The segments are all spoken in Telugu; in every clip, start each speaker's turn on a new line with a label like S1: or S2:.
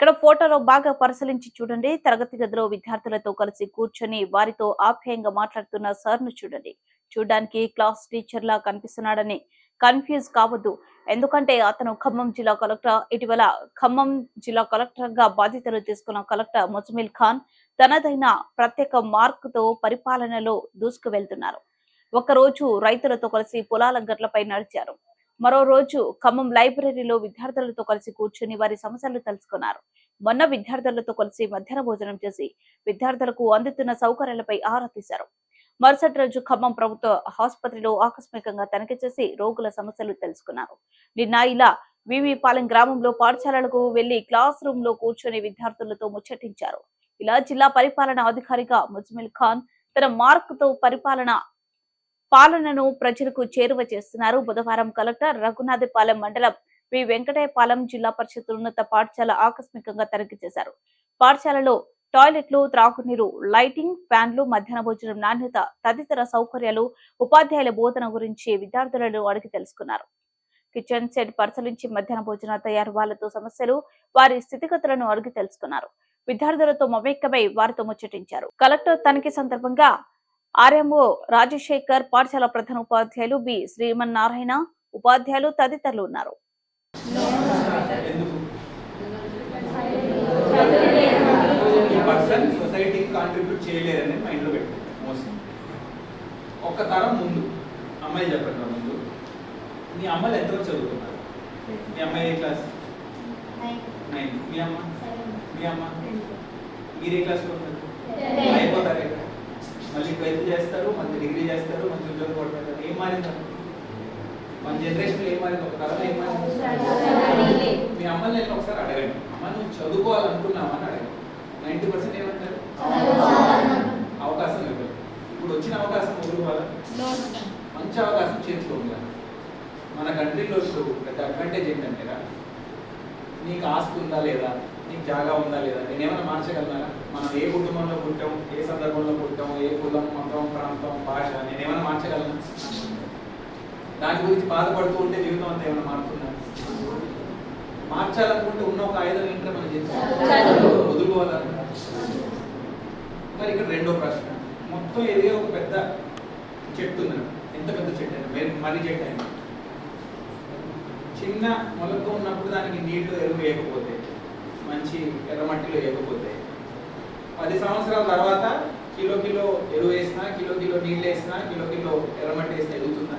S1: ఇక్కడ ఫోటోలో బాగా పరిశీలించి చూడండి. తరగతి గదిలో విద్యార్థులతో కలిసి కూర్చొని వారితో ఆప్యాయంగా మాట్లాడుతున్న సార్ను చూడండి. చూడడానికి క్లాస్ టీచర్ లా కనిపిస్తున్నాడని కన్ఫ్యూజ్ కావద్దు. ఎందుకంటే అతను ఖమ్మం జిల్లా కలెక్టర్ ఇటీవల ఖమ్మం జిల్లా కలెక్టర్గా బాధ్యతలు తీసుకున్న కలెక్టర్ ముజమిల్ ఖాన్ తనదైన ప్రత్యేక మార్క్తో పరిపాలనలో దూసుకు వెళ్తున్నారు ఒకరోజు రైతులతో కలిసి పొలాల గట్లపై నడిచారు. మరో రోజు ఖమ్మం లైబ్రరీలో విద్యార్థులతో కలిసి కూర్చుని వారి సమస్యలు తెలుసుకున్నారు. మొన్న విద్యార్థులతో కలిసి మధ్యాహ్న భోజనం చేసి విద్యార్థులకు అందుతున్న సౌకర్యాలపై ఆరా తీశారు. మరుసటి రోజు ఖమ్మం ప్రభుత్వ ఆసుపత్రిలో ఆకస్మికంగా తనిఖీ చేసి రోగుల సమస్యలు తెలుసుకున్నారు. నిన్న ఇలా వివిపాలెం గ్రామంలో పాఠశాలలకు వెళ్ళి క్లాస్ రూమ్లో కూర్చొని విద్యార్థులతో ముచ్చటించారు. ఇలా జిల్లా పరిపాలన అధికారిగా ముజ్మిల్ ఖాన్ తన మార్క్తో పరిపాలన పాలనను ప్రజలకు చేరువ చేస్తున్నారు. బుధవారం కలెక్టర్ రఘునాథపాలెం మండలం వి. వెంకటేపాలెం జిల్లా పరిషత్ ఉన్నత పాఠశాల ఆకస్మికంగా తనిఖీ చేశారు. పాఠశాలలో టాయిలెట్లు త్రాగునీరు లైటింగ్ ఫ్యాన్లు మధ్యాహ్న భోజనం నాణ్యత తదితర సౌకర్యాలు ఉపాధ్యాయుల బోధన గురించి విద్యార్థులను అడిగి తెలుసుకున్నారు. కిచెన్ సెట్ పరిశీలించి మధ్యాహ్న భోజన తయారు వాళ్ళతో సమస్యలు వారి స్థితిగతులను అడిగి తెలుసుకున్నారు. విద్యార్థులతో మమేకమై వారితో ముచ్చటించారు. కలెక్టర్ తనిఖీ సందర్భంగా ఆర్ఎంఓ రాజశేఖర్ పాఠశాల ప్రధాన ఉపాధ్యాయులు బి శ్రీమన్నారాయణ ఉపాధ్యాయులు తదితరులు ఉన్నారు.
S2: ఎందుకు ఈ పర్సన్ సొసైటీకి కాంట్రిబ్యూట్ చేయలేరని మైండ్లో పెట్టుకుంటాం మోస్ట్లీ ఒక తరం ముందు అమ్మాయి చెప్పండి ముందు మీ అమ్మాయిలు ఎంతవరకు చదువుతున్నారు మీ అమ్మాయి ఏ క్లాస్? నైన్ మీ అమ్మ? మీ అమ్మ? మీరు ఏ క్లాస్లో మళ్ళీ ట్వెల్త్ చేస్తారు మళ్ళీ డిగ్రీ చేస్తారు మంచి ఉద్యోగం కొడతారు. ఏం మారింది? మన జనరేషన్లో ఏం మారింది? ఒక తరం ఏం మారింది? మీ అమ్మని నేను ఒకసారి అడగండి. అమ్మ నువ్వు చదువుకోవాలనుకున్నామని అడగండి. నైంటీ పర్సెంట్ ఏమంటారు? అవకాశం లేదు. ఇప్పుడు వచ్చిన అవకాశం వదులుకోవాలా మంచి అవకాశం చేతిలో మన కంట్రీలో ఇప్పుడు పెద్ద అడ్వాంటేజ్ ఏంటంటే నీకు ఆస్తి ఉందా లేదా? నీకు జాగా ఉందా లేదా? నేనేమైనా మార్చగలనా? మనం ఏ కుటుంబంలో పుట్టాం ఏ సందర్భంలో పుట్టాం ఏ కులం మతం ప్రాంతం భాష నేనేమైనా మార్చగలను? దాని గురించి బాధపడుతూ ఉంటే జీవితం అంతా ఏమైనా మారుతుందా? మార్చాలనుకుంటే ఉన్న ఒక ఆయుధం ఏంటో మనం చేస్తాం వదులుకోవాలా? మరి ఇక్కడ రెండో ప్రశ్న. మొత్తం ఎదిగే ఒక పెద్ద చెట్టు ఉంది ఎంత పెద్ద చెట్టు అయినా? మరి మర్రి చెట్టు అయినా. చిన్న మొలక ఉన్నప్పుడు దానికి నీళ్ళు ఎరువు వేయకపోతే మంచి ఎర్రమట్టిలో వేయకపోతే పది సంవత్సరాల తర్వాత కిలో కిలో ఎరువు వేసినా కిలో కిలో నీళ్ళు వేసినా కిలో కిలో ఎర్రమట్టి వేసినా ఎదుగుతుందా?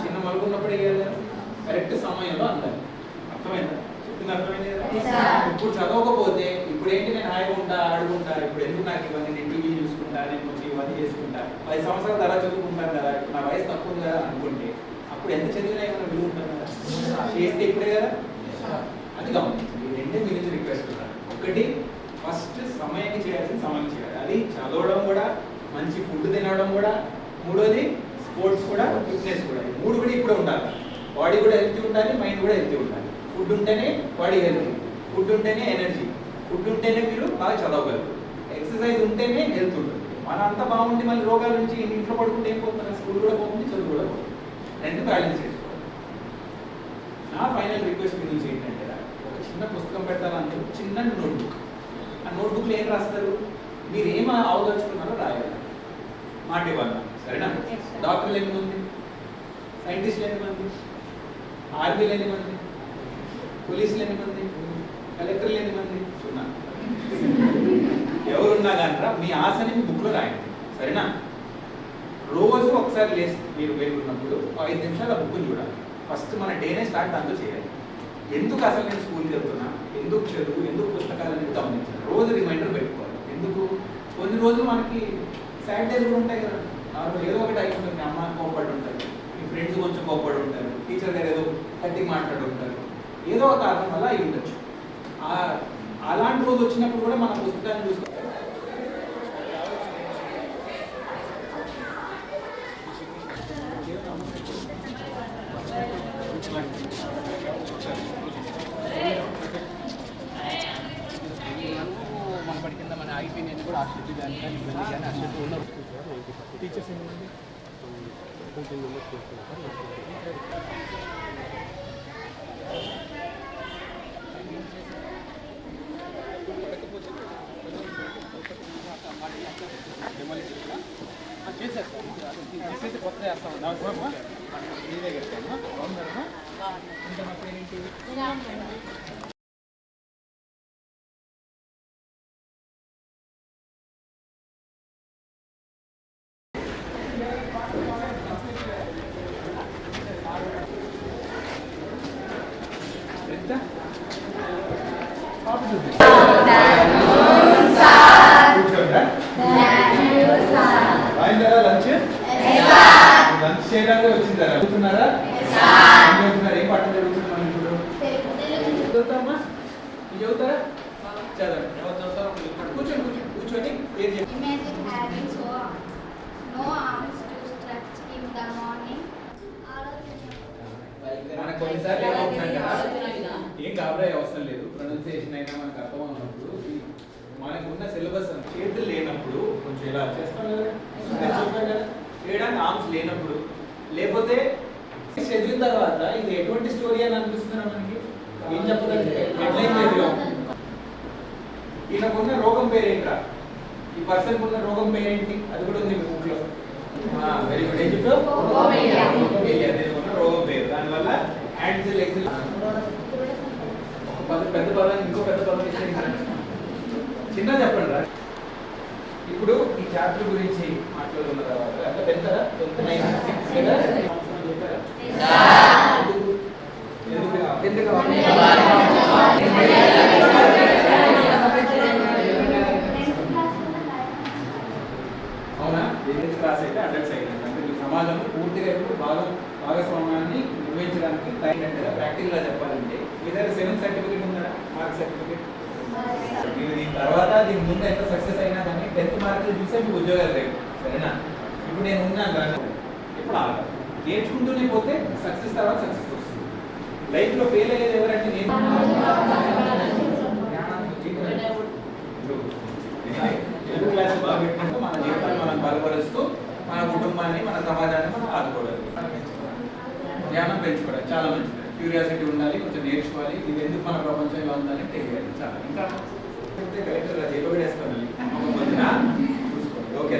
S2: చిన్న మొలక ఉన్నప్పుడు వేయాలి కరెక్ట్ సమయంలో అందాలి అర్థమైందా? చెప్పింది అర్థమైంది కదా? ఇప్పుడు చదవకపోతే ఇప్పుడు ఏంటి నేను ఉంటా ఆడుకుంటా ఇప్పుడు ఎందుకు నాకు ఇవన్నీ నేను టీవీ చూసుకుంటా నేను కొంచెం ఇవన్నీ చేసుకుంటా? పది సంవత్సరాల తర్వాత చదువుకుంటాను కదా నా వయసు తక్కువ ఉంది కదా అనుకుంటే అప్పుడు ఎంత చదివినా ఏమైనా విలువ ఉంటుంది కదా? చేస్తే ఇప్పుడే కదా? అది గమనించండి ఈ రెండే మీ నుంచి రిక్వెస్ట్ ఒకటి ఫస్ట్ సమయానికి చేయాల్సిన సమయానికి చేయాలి అది చదవడం కూడా మంచి ఫుడ్ తినడం కూడా మూడోది స్పోర్ట్స్ కూడా ఫిట్నెస్ కూడా. మూడు కూడా ఇప్పుడు ఉండాలి. బాడీ కూడా హెల్తీ ఉండాలి మైండ్ కూడా హెల్తీ ఉండాలి. ఫుడ్ ఉంటేనే బాడీ హెల్తీ ఫుడ్ ఉంటేనే ఎనర్జీ ఫుడ్ ఉంటేనే మీరు బాగా చదవగలరు. ఎక్సర్సైజ్ ఉంటేనే హెల్త్ ఉంటుంది. మన అంతా బాగుండి మళ్ళీ రోగాల నుంచి ఇంట్లో పడుకుంటే ఏం పోతున్నారు స్కూల్ కూడా పోతుంది చదువు కూడా పోతుంది. రెండు బ్యాలెన్స్ చేసుకోవాలి. నా ఫైనల్ రిక్వెస్ట్ మీ నుంచి ఏంటంటే ఒక చిన్న పుస్తకం పెడతానంటే చిన్న నోట్బుక్ ఆ నోట్బుక్లో ఏం రాస్తారు? మీరు ఏం అవదలుచుకున్నారో రాయాలి. మాట ఇవ్వాలి సరేనా?
S1: Yes, sir.
S2: డాక్టర్లు ఎంతమంది సైంటిస్టులు ఎంతమంది ఆర్మీలు ఎంతమంది పోలీసులు ఎంతమంది కలెక్టర్లు ఎంతమంది సున్నా. ఎవరున్నా కానీ మీ ఆశని మీ బుక్లో రాయండి. సరేనా? రోజు ఒకసారి లేసి మీరు వెళ్ళున్నప్పుడు ఐదు నిమిషాలు ఆ బుక్ని చూడాలి. ఫస్ట్ మన డేనే స్టార్ట్ దాంతో చేయాలి. ఎందుకు అసలు నేను స్కూల్కి వెళ్తున్నా? ఎందుకు చదువు? ఎందుకు పుస్తకాలు అనేది గమనించాను రోజు రిమైండర్ పెట్టుకోవాలి. ఎందుకు? కొన్ని రోజులు మనకి శానిటైజ్ కూడా ఉంటాయి కదా. ఆ ఏదో ఒకటి అయిపోతుంది. మీ అమ్మ కోపడి ఉంటారు. మీ ఫ్రెండ్స్ కొంచెం కోపడి ఉంటారు. టీచర్ గారు ఏదో గట్టి మాట్లాడి ఉంటారు. ఏదో ఒక కారణం వల్ల అయి ఉండొచ్చు. అలాంటి రోజు వచ్చినప్పుడు కూడా మన పుస్తకాన్ని మన
S3: పడి కింద మన ఐపీ కూడా ఆ షెడ్ కానీ కానీ ఆ షెడ్
S4: టీచర్స్ ఏంటండి ఫోర్టీన్ మెంబర్స్ చేస్తున్నారు
S3: చేసేసి కొత్త చేస్తాను
S2: మీ దగ్గరికి బాగున్నారమ్మా ఇంకా మా పేరేంటి లంచ్ చేయడానికి వచ్చిందారా చదువుతున్నారా ఏం చదువుతున్నారు ఏం ఇప్పుడు చదువుతామా చదువుతారా చదవండి ఎవరు చదువుతారో కూర్చోండి కూర్చోండి కూర్చొని ఏం మనకు కొన్నిసార్లు ఏం గాబరా అవసరం లేదు ప్రొనౌన్సియేషన్ అయినా మనకు అర్థం ఉన్నప్పుడు మనకు ఉన్న సిలబస్ చేతులు లేనప్పుడు కొంచెం ఇలా చేస్తాం కదా? చేయడానికి ఆర్మ్స్ లేనప్పుడు. లేకపోతే చదివిన తర్వాత ఇది ఎటువంటి స్టోరీ అని అనిపిస్తుందా మనకి? ఏం చెప్పదంటే హెడ్లైన్ చదివాం ఈయనకున్న రోగం పేరేంట్రా? ఈ పర్సన్ ఉన్న రోగం పేరేంటి? అది కూడా ఉంది మీ బుక్లో. వెరీ గుడ్ ఏం చెప్పావు
S5: Leukomia.
S2: Leukomia అనేది ఉన్న రోగం పేరు దానివల్ల యాంటిల్ ఎక్సిల్ ఒక పద- పెద్ద పదం ఇంకో పెద్ద పదం ఇచ్చేయండి. చిన్న చెప్పండి రా ఇప్పుడు ఈ చాప్టర్ గురించి మాట్లాడుకున్న తర్వాత అంటే పెద్దరా పెద్ద నైన్ సిక్స్ కదా చెప్పారా ఎందుకు? ఎందుకు ఎందుకు అవునా? బిజినెస్ క్లాస్ అయితే అడల్ట్స్ అయ్యింది అంటే సమాజం పూర్తిగా ఇప్పుడు భాగం భాగస్వామ్యాన్ని నిర్వహించడానికి తగినట్టుగా ప్రాక్టికల్గా చెప్పాలంటే. మీ దగ్గర సెవెన్ సర్టిఫికేట్ ఉందా మార్క్ సర్టిఫికేట్ మీరు దీని తర్వాత దీని ముందు ఎంత సక్సెస్ అయినా కానీ టెన్త్ మార్కులు చూసే మీకు ఉద్యోగాలు లేవు. సరేనా? ఇప్పుడు నేను ఉన్నాను కదా ఇప్పుడు ఆగదు నేర్చుకుంటూనే పోతే సక్సెస్ తర్వాత సక్సెస్ వస్తుంది. లైఫ్లో ఫెయిల్ అయ్యేది ఎవరంటే నేను. తెలుగు క్లాస్ బాగా పెట్టుకుంటూ మన జీవితాన్ని మనం బలపరుస్తూ మన కుటుంబాన్ని మన సమాజాన్ని మనం ఆదుకోవాలి. జ్ఞానం పెంచుకోవడం చాలా మంచిది. క్యూరియాసిటీ ఉండాలి కొంచెం నేర్చుకోవాలి. ఇది ఎందుకు మన ప్రపంచం ఇలా ఉందని తెలియాలి. చాలా. ఇంకా కలెక్టర్ జైలు వేస్తాను చూసుకోండి. ఓకే